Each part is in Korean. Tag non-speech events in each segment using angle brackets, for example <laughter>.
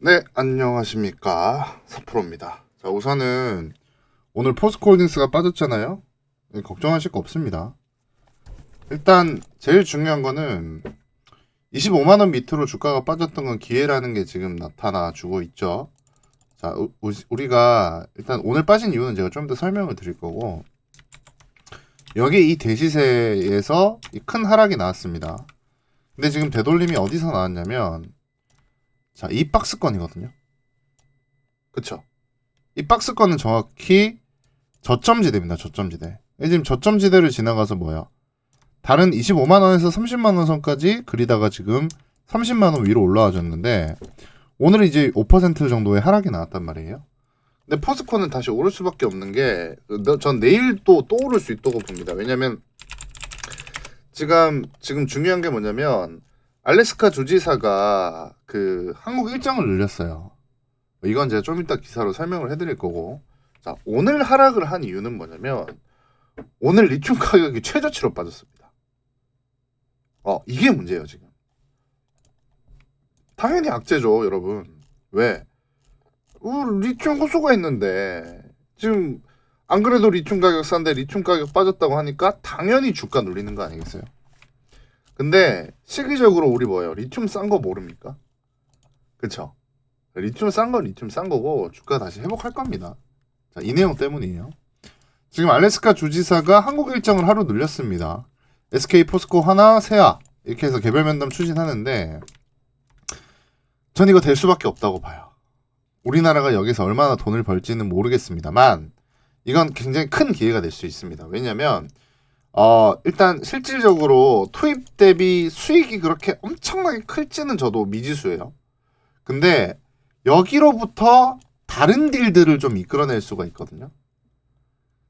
네, 안녕하십니까. 사프로입니다. 자, 우선은 오늘 포스코홀딩스가 빠졌잖아요. 네, 걱정하실 거 없습니다. 일단 제일 중요한 거는 25만 원 밑으로 주가가 빠졌던 건 기회라는 게 지금 나타나 주고 있죠. 자, 우- 우- 우리가 일단 오늘 빠진 이유는 제가 좀 더 설명을 드릴 거고 여기 이 대시세에서 이 큰 하락이 나왔습니다. 근데 지금 되돌림이 어디서 나왔냐면 자, 이 박스권이거든요. 그쵸? 이 박스권은 정확히 저점지대입니다. 저점지대. 이 지금 저점지대를 지나가서 뭐야? 다른 25만 원에서 30만 원 선까지 그리다가 지금 30만 원 위로 올라와줬는데 오늘은 이제 5% 정도의 하락이 나왔단 말이에요. 근데 포스코는 다시 오를 수밖에 없는 게 전 내일 또 또 오를 수 있다고 봅니다. 왜냐면 지금 지금 중요한 게 뭐냐면 알래스카 주지사가 그 한국 일정을 늘렸어요. 이건 제가 좀 이따 기사로 설명을 해드릴 거고. 자, 오늘 하락을 한 이유는 뭐냐면 오늘 리튬 가격이 최저치로 빠졌습니다. 어, 이게 문제예요, 지금. 당연히 악재죠, 여러분. 왜? 어, 리튬 호수가 있는데 지금 안 그래도 리튬 가격 싼데 리튬 가격 빠졌다고 하니까 당연히 주가 눌리는 거 아니겠어요? 근데 시기적으로 우리 뭐예요? 리튬 싼 거 모릅니까? 그쵸? 리튬 싼 건 리튬 싼 거고 주가 다시 회복할 겁니다. 자, 이 내용 때문이에요. 지금 알래스카 주지사가 한국 일정을 하루 늘렸습니다. SK 포스코 하나 세아 이렇게 해서 개별 면담 추진하는데 전 이거 될 수밖에 없다고 봐요. 우리나라가 여기서 얼마나 돈을 벌지는 모르겠습니다만 이건 굉장히 큰 기회가 될 수 있습니다. 왜냐면 어, 일단 실질적으로 투입 대비 수익이 그렇게 엄청나게 클지는 저도 미지수예요. 근데 여기로부터 다른 딜들을 좀 이끌어낼 수가 있거든요.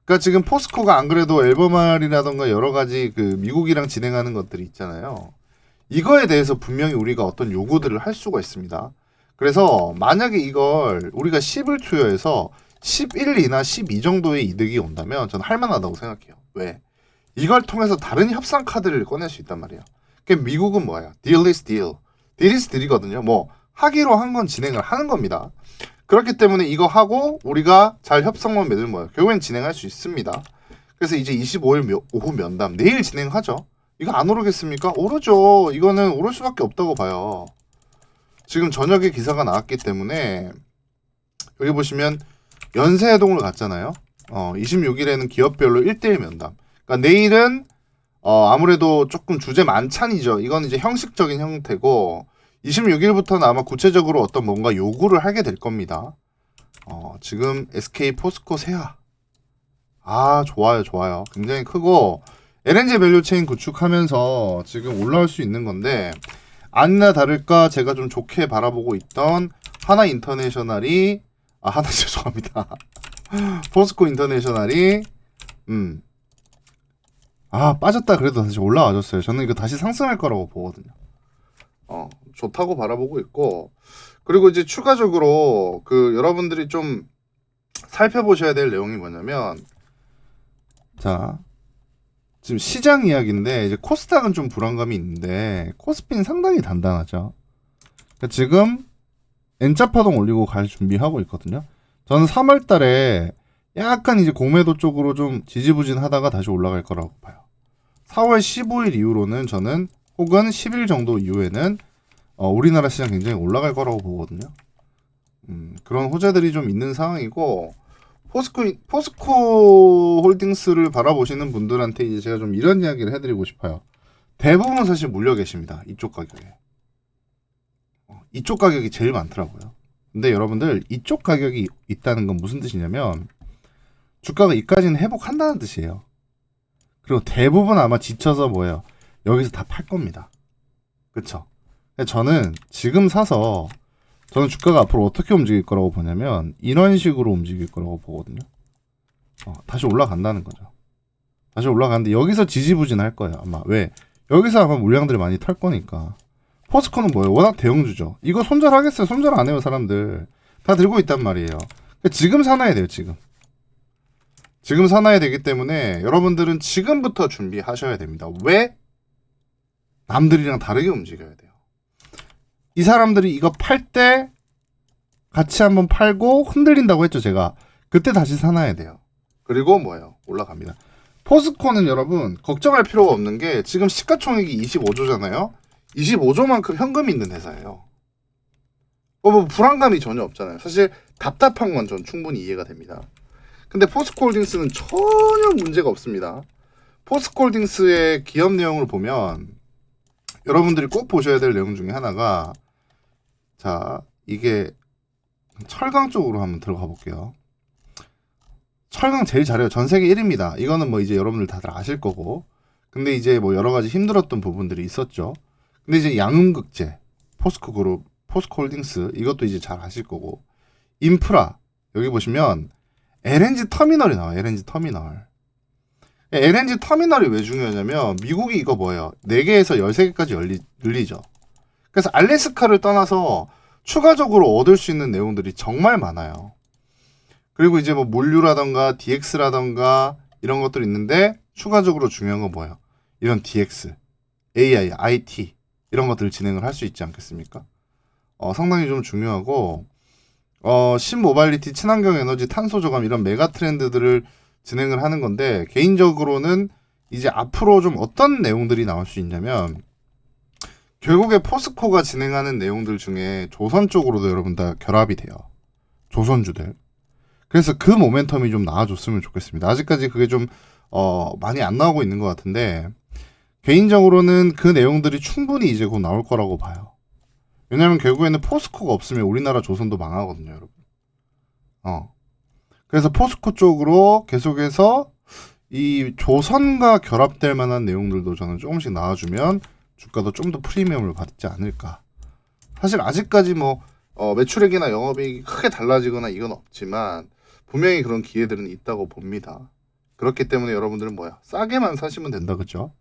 그러니까 지금 포스코가 안 그래도 앨범알이라던가 여러 가지 그 미국이랑 진행하는 것들이 있잖아요. 이거에 대해서 분명히 우리가 어떤 요구들을 할 수가 있습니다. 그래서 만약에 이걸 우리가 10을 투여해서 11이나 12 정도의 이득이 온다면 저는 할 만하다고 생각해요. 왜? 이걸 통해서 다른 협상 카드를 꺼낼 수 있단 말이에요. 그 미국은 뭐야? deal is deal. deal is deal이거든요. 뭐 하기로 한 건 진행을 하는 겁니다. 그렇기 때문에 이거 하고 우리가 잘 협상만 맺으면 뭐야? 결국엔 진행할 수 있습니다. 그래서 이제 25일 며- 오후 면담 내일 진행하죠. 이거 안 오르겠습니까? 오르죠. 이거는 오를 수밖에 없다고 봐요. 지금 저녁에 기사가 나왔기 때문에 여기 보시면 연세회동을 갔잖아요. 어, 26일에는 기업별로 1대1 면담. 그러니까 내일은 어, 아무래도 조금 주제 만찬이죠. 이건 이제 형식적인 형태고 26일부터는 아마 구체적으로 어떤 뭔가 요구를 하게 될 겁니다. 어, 지금 SK 포스코 세아. 아, 좋아요, 좋아요. 굉장히 크고 LNG 밸류 체인 구축하면서 지금 올라올 수 있는 건데 아니나 다를까 제가 좀 좋게 바라보고 있던 하나 인터내셔널이 아, 하나 <laughs> 죄송합니다. 포스코 인터내셔널이 음. 아, 빠졌다 그래도 다시 올라와줬어요. 저는 이거 다시 상승할 거라고 보거든요. 어, 좋다고 바라보고 있고 그리고 이제 추가적으로 그 여러분들이 좀 살펴보셔야 될 내용이 뭐냐면 자, 지금 시장 이야기인데 이제 코스닥은 좀 불안감이 있는데 코스피는 상당히 단단하죠. 그러니까 지금 N자 파동 올리고 갈 준비하고 있거든요. 저는 3월 달에 약간 이제 공매도 쪽으로 좀 지지부진하다가 다시 올라갈 거라고 봐요. 4월 15일 이후로는 저는 혹은 10일 정도 이후에는 어, 우리나라 시장 굉장히 올라갈 거라고 보거든요. 음, 그런 호재들이 좀 있는 상황이고 포스코 포스코 홀딩스를 바라보시는 분들한테 이제 제가 좀 이런 이야기를 해드리고 싶어요. 대부분 사실 물려 계십니다. 이쪽 가격에. 어, 이쪽 가격이 제일 많더라고요. 근데 여러분들 이쪽 가격이 있다는 건 무슨 뜻이냐면 주가가 이까지는 회복한다는 뜻이에요. 그리고 대부분 아마 지쳐서 뭐예요? 여기서 다 팔 겁니다. 그쵸? 저는 지금 사서 저는 주가가 앞으로 어떻게 움직일 거라고 보냐면 이런 식으로 움직일 거라고 보거든요. 어, 다시 올라간다는 거죠. 다시 올라가는데 여기서 지지부진 할 거예요. 아마 왜? 여기서 아마 물량들이 많이 탈 거니까. 포스코는 뭐예요? 워낙 대형주죠. 이거 손절하겠어요? 손절 안 해요, 사람들. 다 들고 있단 말이에요. 지금 사놔야 돼요, 지금. 지금 사놔야 되기 때문에 여러분들은 지금부터 준비하셔야 됩니다. 왜? 남들이랑 다르게 움직여야 돼요. 이 사람들이 이거 팔 때 같이 한번 팔고 흔들린다고 했죠, 제가. 그때 다시 사놔야 돼요. 그리고 뭐예요? 올라갑니다. 포스코는 여러분 걱정할 필요가 없는 게 지금 시가총액이 25조잖아요. 25조만큼 현금이 있는 회사예요. 어, 뭐 불안감이 전혀 없잖아요. 사실 답답한 건 전 충분히 이해가 됩니다. 근데 포스코홀딩스는 전혀 문제가 없습니다. 포스코홀딩스의 기업 내용을 보면 여러분들이 꼭 보셔야 될 내용 중에 하나가 자 이게 철강 쪽으로 한번 들어가 볼게요. 철강 제일 잘해요. 전 세계 1위입니다. 이거는 뭐 이제 여러분들 다들 아실 거고. 근데 이제 뭐 여러 가지 힘들었던 부분들이 있었죠. 근데 이제 양음극재, 포스코 그룹, 포스코 홀딩스 이것도 이제 잘 아실 거고. 인프라 여기 보시면 LNG 터미널이 나와요. LNG 터미널. LNG 터미널이 왜 중요하냐면 미국이 이거 뭐예요? 4개에서 13개까지 열리, 늘리죠. 그래서 알래스카를 떠나서 추가적으로 얻을 수 있는 내용들이 정말 많아요. 그리고 이제 뭐 물류라던가 DX라던가 이런 것들이 있는데 추가적으로 중요한 건 뭐예요? 이런 DX, AI, IT 이런 것들을 진행을 할 수 있지 않겠습니까? 어, 상당히 좀 중요하고 어, 신모발리티, 친환경 에너지, 탄소 저감 이런 메가 트렌드들을 진행을 하는 건데 개인적으로는 이제 앞으로 좀 어떤 내용들이 나올 수 있냐면 결국에 포스코가 진행하는 내용들 중에 조선 쪽으로도 여러분 다 결합이 돼요. 조선주들. 그래서 그 모멘텀이 좀 나와줬으면 좋겠습니다. 아직까지 그게 좀, 어, 많이 안 나오고 있는 것 같은데, 개인적으로는 그 내용들이 충분히 이제 곧 나올 거라고 봐요. 왜냐면 결국에는 포스코가 없으면 우리나라 조선도 망하거든요, 여러분. 어. 그래서 포스코 쪽으로 계속해서 이 조선과 결합될 만한 내용들도 저는 조금씩 나와주면 주가도 좀 더 프리미엄을 받지 않을까. 사실 아직까지 뭐 어, 매출액이나 영업이익이 크게 달라지거나 이건 없지만 분명히 그런 기회들은 있다고 봅니다. 그렇기 때문에 여러분들은 뭐야 싸게만 사시면 된다 그죠?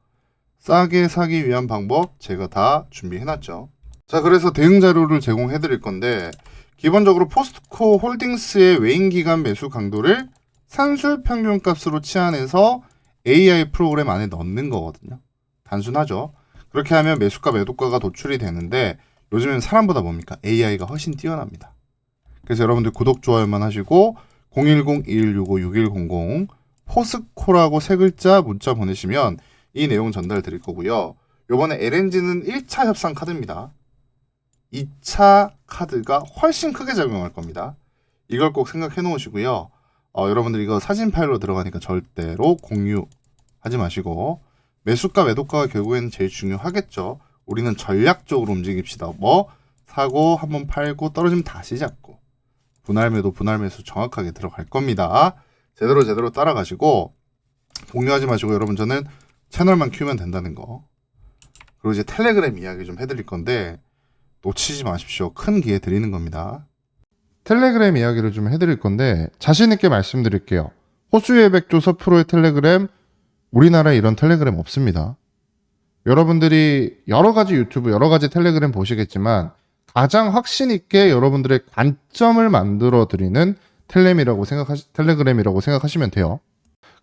싸게 사기 위한 방법 제가 다 준비해놨죠. 자 그래서 대응 자료를 제공해 드릴 건데 기본적으로 포스트코 홀딩스의 외인 기간 매수 강도를 산술 평균 값으로 치환해서 AI 프로그램 안에 넣는 거거든요. 단순하죠. 그렇게 하면 매수가 매도가가 도출이 되는데 요즘엔 사람보다 뭡니까? AI가 훨씬 뛰어납니다. 그래서 여러분들 구독, 좋아요만 하시고 010-2165-6100 포스코라고 세 글자 문자 보내시면 이 내용 전달 드릴 거고요. 요번에 LNG는 1차 협상 카드입니다. 2차 카드가 훨씬 크게 작용할 겁니다. 이걸 꼭 생각해 놓으시고요. 어, 여러분들 이거 사진 파일로 들어가니까 절대로 공유하지 마시고 매수가 매도가가 결국에는 제일 중요하겠죠. 우리는 전략적으로 움직입시다. 뭐 사고 한번 팔고 떨어지면 다시 잡고 분할 매도 분할 매수 정확하게 들어갈 겁니다. 제대로 제대로 따라가시고 공유하지 마시고 여러분 저는 채널만 키우면 된다는 거. 그리고 이제 텔레그램 이야기 좀 해드릴 건데 놓치지 마십시오. 큰 기회 드리는 겁니다. 텔레그램 이야기를 좀 해드릴 건데 자신 있게 말씀드릴게요. 호수의 백조 서프로의 텔레그램 우리나라에 이런 텔레그램 없습니다. 여러분들이 여러 가지 유튜브, 여러 가지 텔레그램 보시겠지만 가장 확신 있게 여러분들의 관점을 만들어 드리는 텔레이라고 생각하시, 텔레그램이라고 생각하시면 돼요.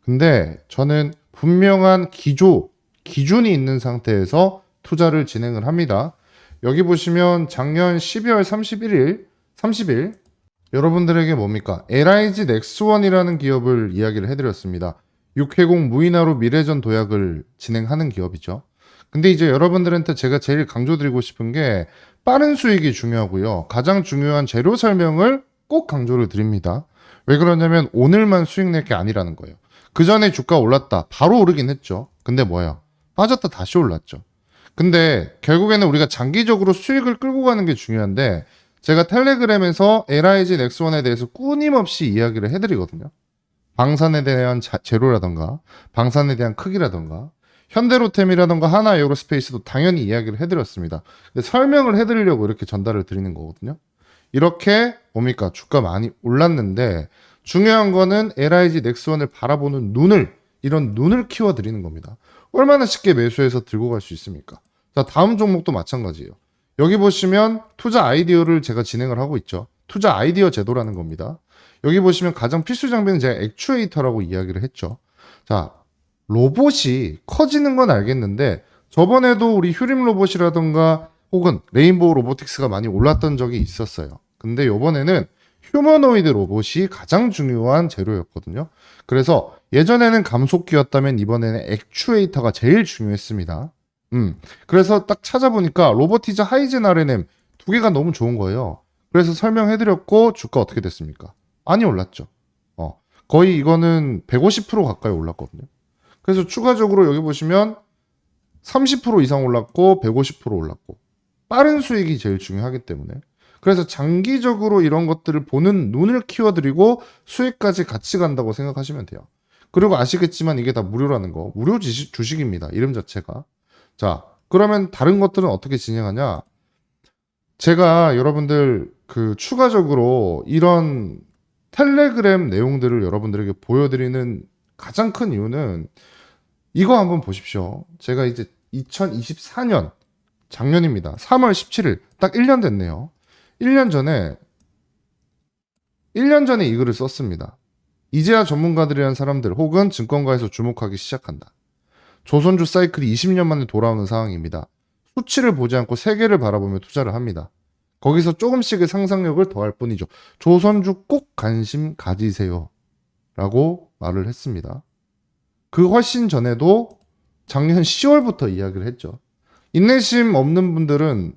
근데 저는 분명한 기조, 기준이 있는 상태에서 투자를 진행을 합니다. 여기 보시면 작년 12월 31일, 30일 여러분들에게 뭡니까? LIG 넥스원이라는 기업을 이야기를 해드렸습니다. 육해공 무인화로 미래전 도약을 진행하는 기업이죠. 근데 이제 여러분들한테 제가 제일 강조드리고 싶은 게 빠른 수익이 중요하고요. 가장 중요한 재료 설명을 꼭 강조를 드립니다. 왜 그러냐면 오늘만 수익 낼 게 아니라는 거예요. 그 전에 주가 올랐다. 바로 오르긴 했죠. 근데 뭐야? 빠졌다 다시 올랐죠. 근데 결국에는 우리가 장기적으로 수익을 끌고 가는 게 중요한데 제가 텔레그램에서 LIG 넥스원에 대해서 끊임없이 이야기를 해드리거든요. 방산에 대한 자, 재료라던가 방산에 대한 크기라던가 현대로템이라던가 하나 에어로스페이스도 당연히 이야기를 해드렸습니다. 근데 설명을 해드리려고 이렇게 전달을 드리는 거거든요. 이렇게 뭡니까 주가 많이 올랐는데 중요한 거는 LIG 넥스원을 바라보는 눈을 이런 눈을 키워드리는 겁니다. 얼마나 쉽게 매수해서 들고 갈 수 있습니까? 자 다음 종목도 마찬가지예요. 여기 보시면 투자 아이디어를 제가 진행을 하고 있죠. 투자 아이디어 제도라는 겁니다. 여기 보시면 가장 필수 장비는 제가 액추에이터라고 이야기를 했죠. 자, 로봇이 커지는 건 알겠는데 저번에도 우리 휴림 로봇이라던가 혹은 레인보우 로보틱스가 많이 올랐던 적이 있었어요. 근데 요번에는 휴머노이드 로봇이 가장 중요한 재료였거든요. 그래서 예전에는 감속기였다면 이번에는 액추에이터가 제일 중요했습니다. 음. 그래서 딱 찾아보니까 로보티즈 하이젠 RNM 두 개가 너무 좋은 거예요. 그래서 설명해드렸고 주가 어떻게 됐습니까? 많이 올랐죠. 어. 거의 이거는 150% 가까이 올랐거든요. 그래서 추가적으로 여기 보시면 30% 이상 올랐고 150% 올랐고 빠른 수익이 제일 중요하기 때문에 그래서 장기적으로 이런 것들을 보는 눈을 키워드리고 수익까지 같이 간다고 생각하시면 돼요. 그리고 아시겠지만 이게 다 무료라는 거 무료 지식, 주식입니다. 이름 자체가 자 그러면 다른 것들은 어떻게 진행하냐? 제가 여러분들 그 추가적으로 이런 텔레그램 내용들을 여러분들에게 보여드리는 가장 큰 이유는 이거 한번 보십시오. 제가 이제 2024년 작년입니다. 3월 17일 딱 1년 됐네요. 1년 전에 1년 전에 이 글을 썼습니다. 이제야 전문가들이란 사람들 혹은 증권가에서 주목하기 시작한다. 조선주 사이클이 20년 만에 돌아오는 상황입니다. 수치를 보지 않고 세계를 바라보며 투자를 합니다. 거기서 조금씩의 상상력을 더할 뿐이죠. 조선주 꼭 관심 가지세요. 라고 말을 했습니다. 그 훨씬 전에도 작년 10월부터 이야기를 했죠. 인내심 없는 분들은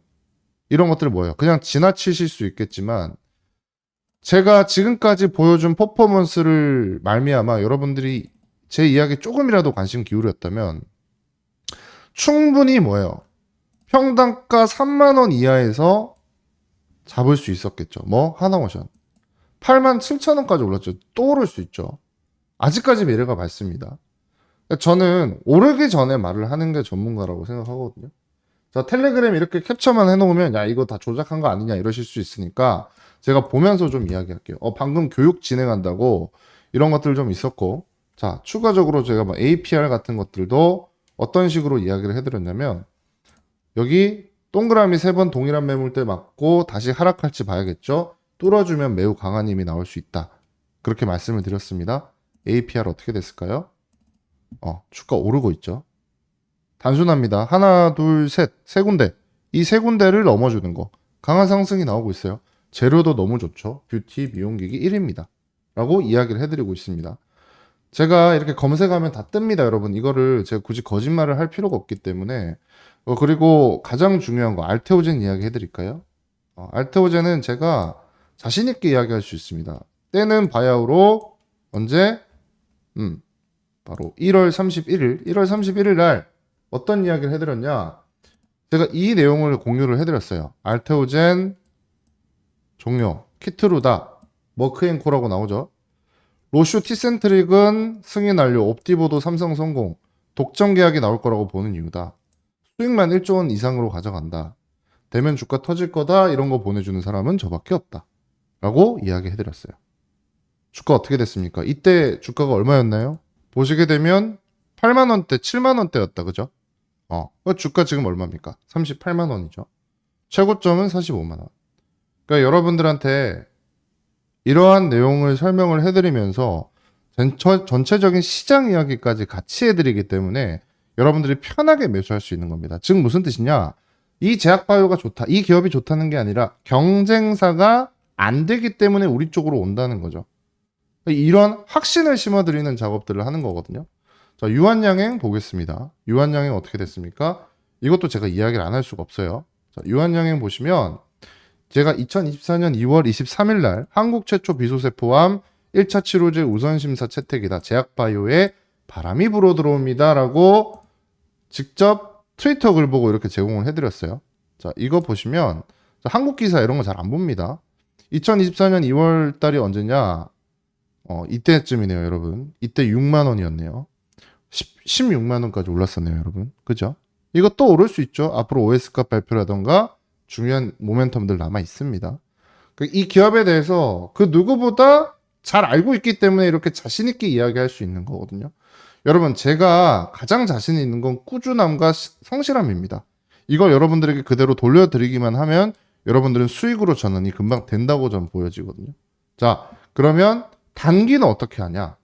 이런 것들 뭐예요? 그냥 지나치실 수 있겠지만 제가 지금까지 보여준 퍼포먼스를 말미암아 여러분들이 제 이야기 조금이라도 관심 기울였다면 충분히 뭐예요? 평당가 3만 원 이하에서 잡을 수 있었겠죠. 뭐 하나오션 8만 7천 원까지 올랐죠. 또 오를 수 있죠. 아직까지 미래가 밝습니다. 저는 오르기 전에 말을 하는 게 전문가라고 생각하거든요. 자, 텔레그램 이렇게 캡처만 해놓으면, 야, 이거 다 조작한 거 아니냐, 이러실 수 있으니까, 제가 보면서 좀 이야기할게요. 어, 방금 교육 진행한다고, 이런 것들 좀 있었고, 자, 추가적으로 제가 뭐 APR 같은 것들도 어떤 식으로 이야기를 해드렸냐면, 여기 동그라미 세 번 동일한 매물대 맞고, 다시 하락할지 봐야겠죠? 뚫어주면 매우 강한 힘이 나올 수 있다. 그렇게 말씀을 드렸습니다. APR 어떻게 됐을까요? 어, 주가 오르고 있죠. 단순합니다. 하나, 둘, 셋, 세 군데. 이 세 군데를 넘어주는 거. 강한 상승이 나오고 있어요. 재료도 너무 좋죠. 뷰티, 미용기기 1위입니다. 라고 이야기를 해드리고 있습니다. 제가 이렇게 검색하면 다 뜹니다, 여러분. 이거를 제가 굳이 거짓말을 할 필요가 없기 때문에. 어, 그리고 가장 중요한 거, 알테오젠 이야기 해드릴까요? 어, 알테오젠은 제가 자신있게 이야기할 수 있습니다. 때는 바야흐로 언제? 음, 바로 1월 31일, 1월 31일 날 어떤 이야기를 해드렸냐? 제가 이 내용을 공유를 해드렸어요. 알테오젠 종료, 키트루다, 머크앤코라고 나오죠. 로슈 티센트릭은 승인 완료, 옵티보도 삼성 성공, 독점 계약이 나올 거라고 보는 이유다. 수익만 1조 원 이상으로 가져간다. 대면 주가 터질 거다. 이런 거 보내주는 사람은 저밖에 없다. 라고 이야기 해드렸어요. 주가 어떻게 됐습니까? 이때 주가가 얼마였나요? 보시게 되면 8만 원대, 7만 원대였다. 그죠? 어. 그 주가 지금 얼마입니까? 38만 원이죠. 최고점은 45만 원. 그러니까 여러분들한테 이러한 내용을 설명을 해드리면서 전체적인 시장 이야기까지 같이 해드리기 때문에 여러분들이 편하게 매수할 수 있는 겁니다. 즉 무슨 뜻이냐? 이 제약바이오가 좋다. 이 기업이 좋다는 게 아니라 경쟁사가 안 되기 때문에 우리 쪽으로 온다는 거죠. 이런 확신을 심어드리는 작업들을 하는 거거든요. 자, 유한양행 보겠습니다. 유한양행 어떻게 됐습니까? 이것도 제가 이야기를 안 할 수가 없어요. 자, 유한양행 보시면 제가 2024년 2월 23일 날 한국 최초 비소세포암 1차 치료제 우선 심사 채택이다. 제약바이오에 바람이 불어 들어옵니다 라고 직접 트위터 글 보고 이렇게 제공을 해드렸어요. 자, 이거 보시면 자, 한국 기사 이런 거 잘 안 봅니다. 2024년 2월 달이 언제냐? 어, 이때쯤이네요, 여러분. 이때 6만 원이었네요. 10, 16만 원까지 올랐었네요, 여러분. 그죠? 이거 또 오를 수 있죠. 앞으로 OS값 발표라던가 중요한 모멘텀들 남아 있습니다. 그이 기업에 대해서 그 누구보다 잘 알고 있기 때문에 이렇게 자신 있게 이야기할 수 있는 거거든요. 여러분, 제가 가장 자신 있는 건 꾸준함과 시- 성실함입니다. 이걸 여러분들에게 그대로 돌려드리기만 하면 여러분들은 수익으로 전환이 금방 된다고 전 보여지거든요. 자, 그러면 단기는 어떻게 하냐?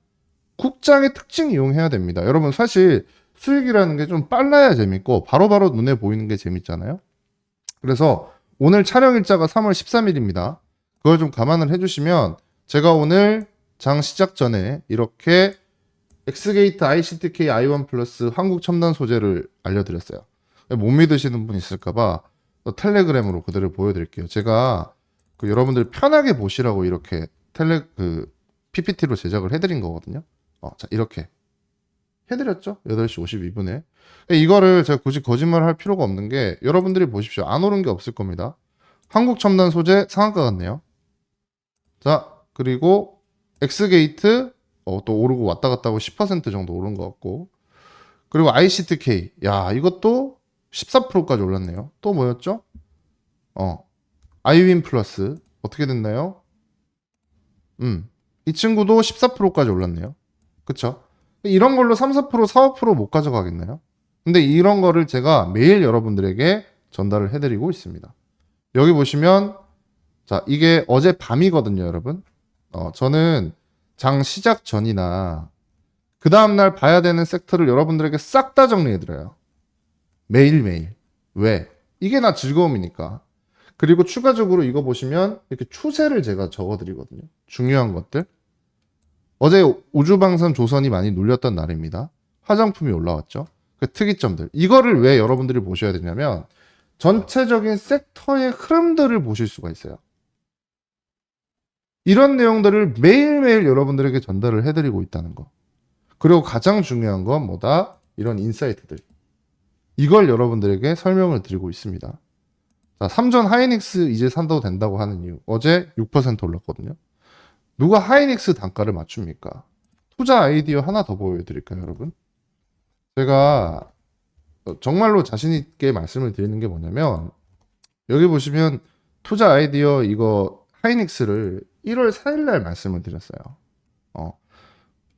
국장의 특징 이용해야 됩니다. 여러분, 사실 수익이라는 게 좀 빨라야 재밌고 바로바로 눈에 보이는 게 재밌잖아요. 그래서 오늘 촬영 일자가 3월 13일입니다. 그걸 좀 감안을 해주시면 제가 오늘 장 시작 전에 이렇게 엑스게이트 ICTK i1 플러스 한국 첨단 소재를 알려드렸어요. 못 믿으시는 분 있을까봐 또 텔레그램으로 그대로 보여드릴게요. 제가 그 여러분들 편하게 보시라고 이렇게 텔레 그 PPT로 제작을 해드린 거거든요. 어, 자 이렇게 해드렸죠. 8시 52분에 이거를 제가 굳이 거짓말을 할 필요가 없는 게 여러분들이 보십시오. 안 오른 게 없을 겁니다. 한국 첨단 소재 상한가 같네요. 자 그리고 엑스게이트 어, 또 오르고 왔다 갔다 하고 10% 정도 오른 것 같고 그리고 ICTK 야 이것도 14%까지 올랐네요. 또 뭐였죠? 어 아이윈 플러스 어떻게 됐나요? 음, 이 친구도 14%까지 올랐네요. 그쵸? 이런 걸로 3, 4%, 4, 5%못 가져가겠나요? 근데 이런 거를 제가 매일 여러분들에게 전달을 해드리고 있습니다. 여기 보시면, 자, 이게 어제 밤이거든요, 여러분. 어, 저는 장 시작 전이나 그 다음날 봐야 되는 섹터를 여러분들에게 싹 다 정리해드려요. 매일매일. 왜? 이게 나 즐거움이니까. 그리고 추가적으로 이거 보시면 이렇게 추세를 제가 적어드리거든요. 중요한 것들. 어제 우주방산 조선이 많이 눌렸던 날입니다. 화장품이 올라왔죠. 그 특이점들. 이거를 왜 여러분들이 보셔야 되냐면 전체적인 섹터의 흐름들을 보실 수가 있어요. 이런 내용들을 매일매일 여러분들에게 전달을 해드리고 있다는 거. 그리고 가장 중요한 건 뭐다? 이런 인사이트들. 이걸 여러분들에게 설명을 드리고 있습니다. 자, 삼전 하이닉스 이제 산다고 된다고 하는 이유. 어제 6% 올랐거든요. 누가 하이닉스 단가를 맞춥니까? 투자 아이디어 하나 더 보여드릴까요, 여러분? 제가 어, 정말로 자신 있게 말씀을 드리는 게 뭐냐면, 여기 보시면 투자 아이디어 이거 하이닉스를 1월 4일날 말씀을 드렸어요. 어,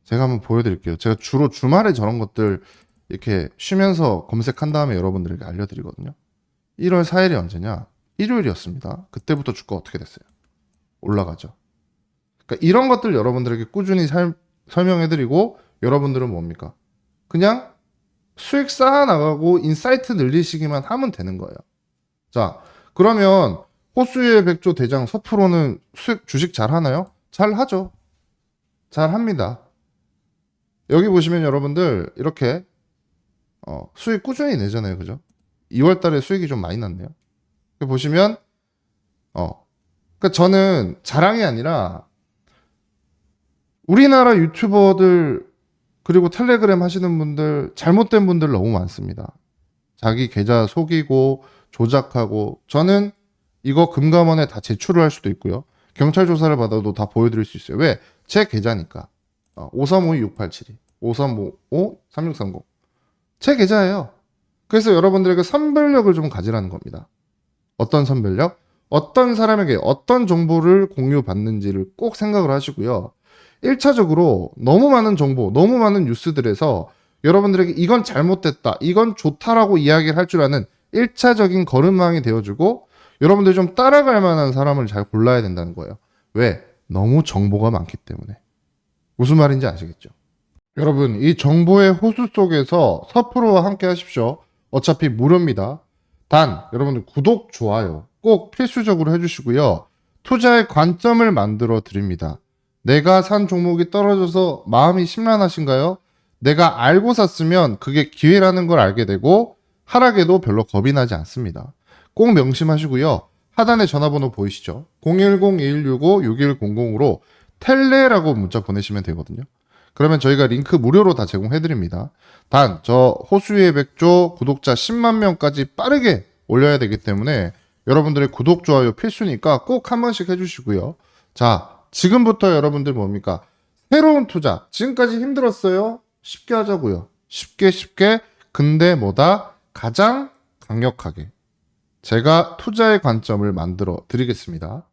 제가 한번 보여드릴게요. 제가 주로 주말에 저런 것들 이렇게 쉬면서 검색한 다음에 여러분들에게 알려드리거든요. 1월 4일이 언제냐? 일요일이었습니다. 그때부터 주가 어떻게 됐어요? 올라가죠. 그러니까 이런 것들 여러분들에게 꾸준히 살- 설명해드리고 여러분들은 뭡니까? 그냥 수익 쌓아 나가고 인사이트 늘리시기만 하면 되는 거예요. 자, 그러면 호수의 백조 대장 서프로는 수익 주식 잘 하나요? 잘 하죠. 잘 합니다. 여기 보시면 여러분들 이렇게 어, 수익 꾸준히 내잖아요, 그죠? 2월 달에 수익이 좀 많이 났네요. 보시면 어, 그러니까 저는 자랑이 아니라 우리나라 유튜버들 그리고 텔레그램 하시는 분들 잘못된 분들 너무 많습니다. 자기 계좌 속이고 조작하고 저는 이거 금감원에 다 제출을 할 수도 있고요. 경찰 조사를 받아도 다 보여드릴 수 있어요. 왜? 제 계좌니까. 어, 5352-6872, 5355-3630. 제 계좌예요. 그래서 여러분들에게 선별력을 좀 가지라는 겁니다. 어떤 선별력? 어떤 사람에게 어떤 정보를 공유받는지를 꼭 생각을 하시고요. 1차적으로 너무 많은 정보, 너무 많은 뉴스들에서 여러분들에게 이건 잘못됐다, 이건 좋다라고 이야기를 할 줄 아는 1차적인 걸음망이 되어주고 여러분들이 좀 따라갈 만한 사람을 잘 골라야 된다는 거예요. 왜? 너무 정보가 많기 때문에. 무슨 말인지 아시겠죠? 여러분, 이 정보의 호수 속에서 서프로와 함께 하십시오. 어차피 무료입니다. 단, 여러분들 구독, 좋아요 꼭 필수적으로 해주시고요. 투자의 관점을 만들어 드립니다. 내가 산 종목이 떨어져서 마음이 심란하신가요? 내가 알고 샀으면 그게 기회라는 걸 알게 되고 하락에도 별로 겁이 나지 않습니다. 꼭 명심하시고요. 하단에 전화번호 보이시죠? 010-2165-6100으로 텔레라고 문자 보내시면 되거든요. 그러면 저희가 링크 무료로 다 제공해드립니다. 단, 저 호수의 백조 구독자 10만 명까지 빠르게 올려야 되기 때문에 여러분들의 구독, 좋아요 필수니까 꼭 한 번씩 해주시고요. 자, 지금부터 여러분들 뭡니까? 새로운 투자. 지금까지 힘들었어요? 쉽게 하자고요. 쉽게 쉽게. 근데 뭐다? 가장 강력하게. 제가 투자의 관점을 만들어 드리겠습니다.